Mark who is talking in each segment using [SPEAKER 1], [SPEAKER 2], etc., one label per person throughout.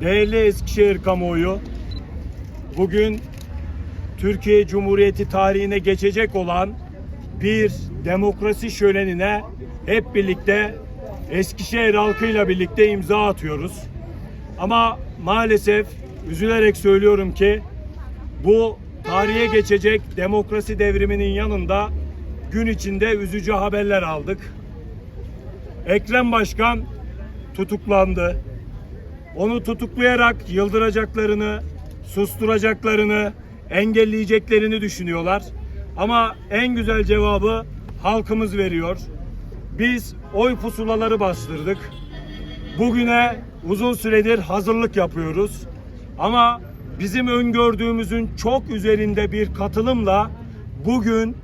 [SPEAKER 1] Değerli Eskişehir kamuoyu, bugün Türkiye Cumhuriyeti tarihine geçecek olan bir demokrasi şölenine hep birlikte Eskişehir halkıyla birlikte imza atıyoruz. Ama maalesef üzülerek söylüyorum ki bu tarihe geçecek demokrasi devriminin yanında gün içinde üzücü haberler aldık. Ekrem Başkan tutuklandı. Onu tutuklayarak yıldıracaklarını, susturacaklarını, engelleyeceklerini düşünüyorlar. Ama en güzel cevabı halkımız veriyor. Biz oy pusulaları bastırdık. Bugüne uzun süredir hazırlık yapıyoruz. Ama bizim öngördüğümüzün çok üzerinde bir katılımla bugün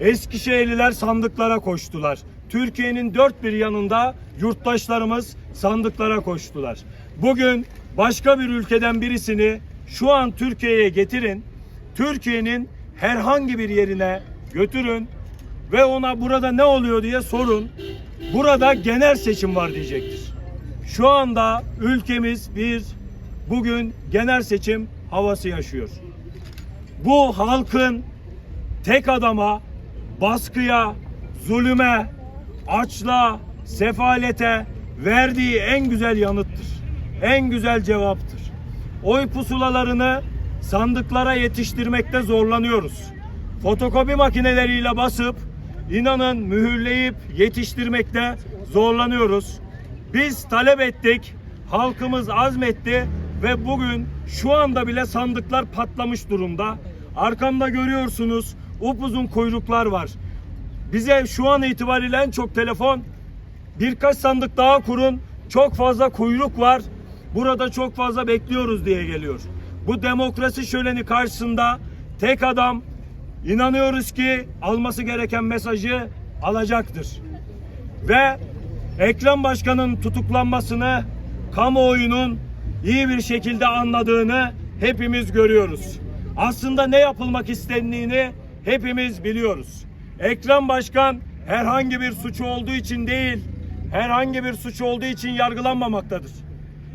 [SPEAKER 1] Eskişehirliler sandıklara koştular. Türkiye'nin dört bir yanında yurttaşlarımız sandıklara koştular. Bugün başka bir ülkeden birisini şu an Türkiye'ye getirin. Türkiye'nin herhangi bir yerine götürün ve ona burada ne oluyor diye sorun. Burada genel seçim var diyecektir. Şu anda ülkemiz bir bugün genel seçim havası yaşıyor. Bu halkın tek adama, baskıya, zulüme, açlığa, sefalete verdiği en güzel yanıttır. En güzel cevaptır. Oy pusulalarını sandıklara yetiştirmekte zorlanıyoruz. Fotokopi makineleriyle basıp inanın mühürleyip yetiştirmekte zorlanıyoruz. Biz talep ettik, halkımız azmetti ve bugün şu anda bile sandıklar patlamış durumda. Arkamda görüyorsunuz upuzun kuyruklar var. Bize şu an itibariyle en çok telefon birkaç sandık daha kurun. Çok fazla kuyruk var. Burada çok fazla bekliyoruz diye geliyor. Bu demokrasi şöleni karşısında tek adam inanıyoruz ki alması gereken mesajı alacaktır. Ve Ekrem Başkan'ın tutuklanmasını kamuoyunun iyi bir şekilde anladığını hepimiz görüyoruz. Aslında ne yapılmak istendiğini hepimiz biliyoruz. Ekrem Başkan herhangi bir suçu olduğu için değil, herhangi bir suçu olduğu için yargılanmamaktadır.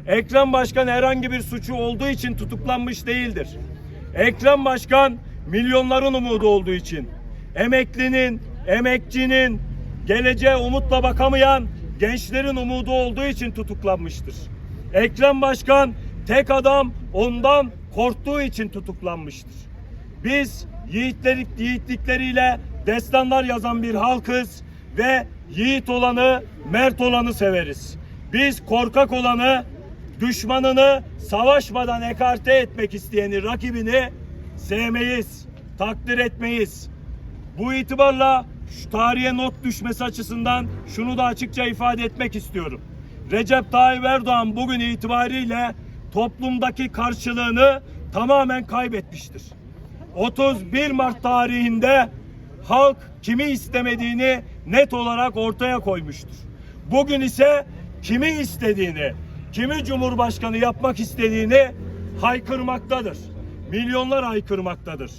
[SPEAKER 1] Ekrem Başkan herhangi bir suçu olduğu için tutuklanmış değildir. Ekrem Başkan milyonların umudu olduğu için, emeklinin, emekçinin, geleceğe umutla bakamayan gençlerin umudu olduğu için tutuklanmıştır. Ekrem Başkan tek adam ondan korktuğu için tutuklanmıştır. Biz yiğitlik, yiğitlikleriyle destanlar yazan bir halkız ve yiğit olanı, mert olanı severiz. Biz korkak olanı, düşmanını savaşmadan ekarte etmek isteyeni, rakibini sevmeyiz, takdir etmeyiz. Bu itibarla şu tarihe not düşmesi açısından şunu da açıkça ifade etmek istiyorum. Recep Tayyip Erdoğan bugün itibariyle toplumdaki karşılığını tamamen kaybetmiştir. 31 Mart tarihinde halk kimi istemediğini net olarak ortaya koymuştur. Bugün ise kimi istediğini, kimi cumhurbaşkanı yapmak istediğini haykırmaktadır. Milyonlar haykırmaktadır.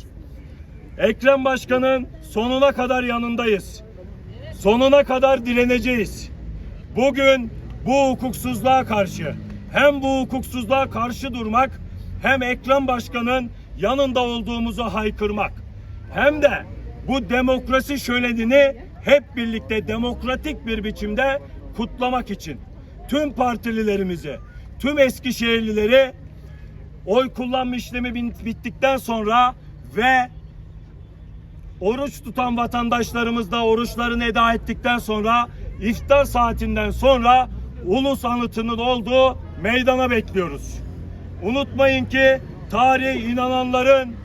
[SPEAKER 1] Ekrem Başkan'ın sonuna kadar yanındayız. Sonuna kadar direneceğiz. Bugün bu hukuksuzluğa karşı hem bu hukuksuzluğa karşı durmak hem Ekrem Başkan'ın yanında olduğumuzu haykırmak hem de bu demokrasi şölenini hep birlikte demokratik bir biçimde kutlamak için tüm partililerimizi, tüm Eskişehirlileri oy kullanma işlemi bittikten sonra ve oruç tutan vatandaşlarımız da oruçlarını eda ettikten sonra iftar saatinden sonra ulus anıtının olduğu meydana bekliyoruz. Unutmayın ki tarih inananların,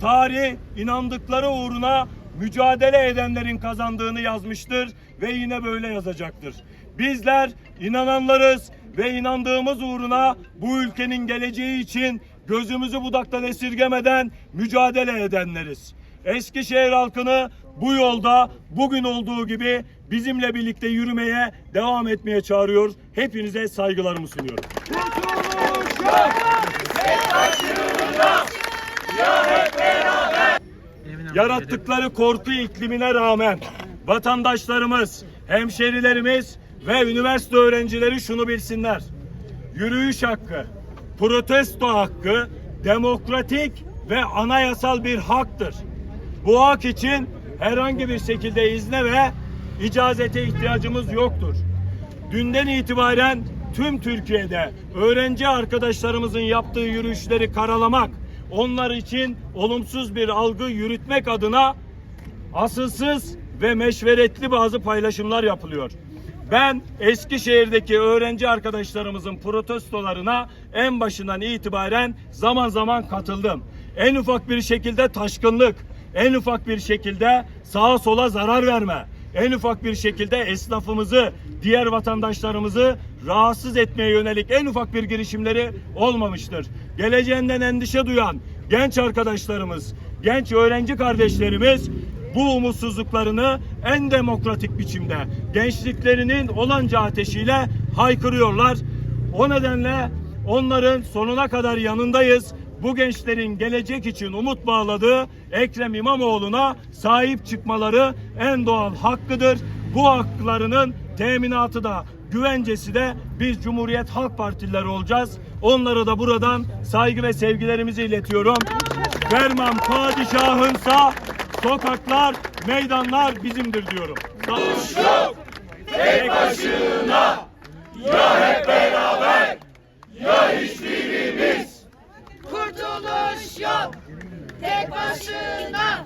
[SPEAKER 1] tarih inandıkları uğruna mücadele edenlerin kazandığını yazmıştır ve yine böyle yazacaktır. Bizler inananlarız ve inandığımız uğruna bu ülkenin geleceği için gözümüzü budaktan esirgemeden mücadele edenleriz. Eskişehir halkını bu yolda bugün olduğu gibi bizimle birlikte yürümeye devam etmeye çağırıyor. Hepinize saygılarımı sunuyorum. Yarattıkları korku iklimine rağmen vatandaşlarımız, hemşerilerimiz ve üniversite öğrencileri şunu bilsinler. Yürüyüş hakkı, protesto hakkı demokratik ve anayasal bir haktır. Bu hak için herhangi bir şekilde izne ve icazete ihtiyacımız yoktur. Dünden itibaren tüm Türkiye'de öğrenci arkadaşlarımızın yaptığı yürüyüşleri karalamak, onlar için olumsuz bir algı yürütmek adına asılsız ve meşveretli bazı paylaşımlar yapılıyor. Ben Eskişehir'deki öğrenci arkadaşlarımızın protestolarına en başından itibaren zaman zaman katıldım. En ufak bir şekilde taşkınlık, en ufak bir şekilde sağa sola zarar verme, en ufak bir şekilde esnafımızı, diğer vatandaşlarımızı rahatsız etmeye yönelik en ufak bir girişimleri olmamıştır. Geleceğinden endişe duyan genç arkadaşlarımız, genç öğrenci kardeşlerimiz bu umutsuzluklarını en demokratik biçimde gençliklerinin olanca ateşiyle haykırıyorlar. O nedenle onların sonuna kadar yanındayız. Bu gençlerin gelecek için umut bağladığı Ekrem İmamoğlu'na sahip çıkmaları en doğal hakkıdır. Bu haklarının teminatı da güvencesi de biz Cumhuriyet Halk Partilileri olacağız. Onlara da buradan saygı ve sevgilerimizi iletiyorum. Ferman padişahınsa Sokaklar, meydanlar bizimdir diyorum. Duruş yok, tek başına. Ya hep beraber, ya hiçbirimiz. Kurtuluş yok, tek başına.